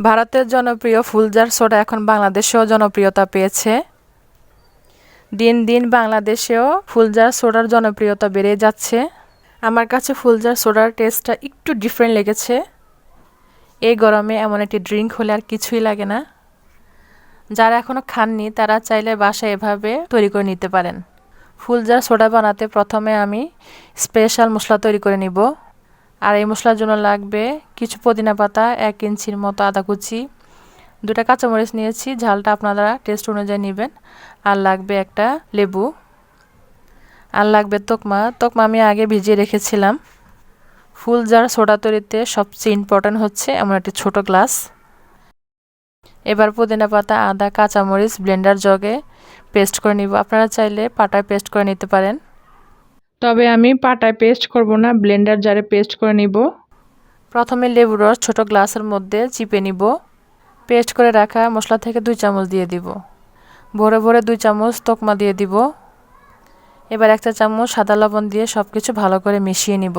ভারতের জনপ্রিয় ফুলজার সোডা এখন বাংলাদেশেও জনপ্রিয়তা পেয়েছে। দিন দিন বাংলাদেশেও ফুলজার সোডার জনপ্রিয়তা বেড়ে যাচ্ছে। আমার কাছে ফুলজার সোডার টেস্টটা একটু ডিফারেন্ট লেগেছে। এই গরমে এমন একটি ড্রিঙ্ক হলে আর কিছুই লাগে না। যারা এখনও খাননি, তারা চাইলে বাসায় এভাবে তৈরি করে নিতে পারেন। ফুলজার সোডা বানাতে প্রথমে আমি স্পেশাল মশলা তৈরি করে নিব। আর এই মশলার জন্য লাগবে কিছু পুদিনা পাতা, এক ইঞ্চির মতো আদা কুচি। দুটা কাঁচামরিচ নিয়েছি, ঝালটা আপনারা টেস্ট অনুযায়ী নেবেন। আর লাগবে একটা লেবু। আর লাগবে তোকমা। তোকমা আমি আগে ভিজিয়ে রেখেছিলাম। ফুল জার সোডা তৈরিতে সবচেয়ে ইম্পর্ট্যান্ট হচ্ছে এমন একটি ছোট গ্লাস এবার পুদিনা পাতা, আদা, কাঁচামরিচ ব্লেন্ডার জগে পেস্ট করে নিব। আপনারা চাইলে পাটায় পেস্ট করে নিতে পারেন। তবে আমি পাটায় পেস্ট করব না, ব্লেন্ডার জারে পেস্ট করে নিব। প্রথমে লেবুর রস ছোটো গ্লাসের মধ্যে চিপে নিব। পেস্ট করে রাখা মশলা থেকে দুই চামচ দিয়ে দিব। ভরে ভরে দুই চামচ তোকমা দিয়ে দিব। এবার একটা চামচ সাদা লবণ দিয়ে সব কিছু ভালো করে মিশিয়ে নিব।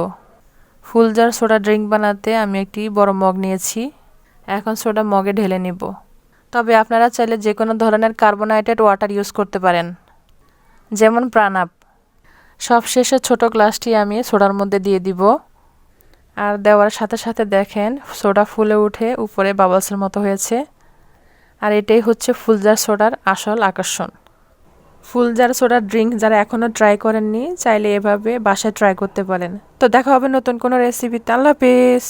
ফুলজার সোডা ড্রিঙ্ক বানাতে আমি একটি বড় মগ নিয়েছি। এখন সোডা মগে ঢেলে নিব। তবে আপনারা চাইলে যে কোনো ধরনের কার্বোনাইটেড ওয়াটার ইউজ করতে পারেন। যেমন প্রাণাপ। সবশেষে ছোট গ্লাসটি আমি সোডার মধ্যে দিয়ে দিব। আর দেওয়ার সাথে সাথে দেখেন, সোডা ফুলে উঠে উপরে বাবলসের মতো হয়েছে। আর এটাই হচ্ছে ফুলজার সোডার আসল আকর্ষণ। ফুলজার সোডার ড্রিঙ্ক যারা এখনও ট্রাই করেননি, চাইলে এভাবে বাসায় ট্রাই করতে পারেন। তো দেখা হবে নতুন কোনো রেসিপিতে আল্লাহ হাফেজ।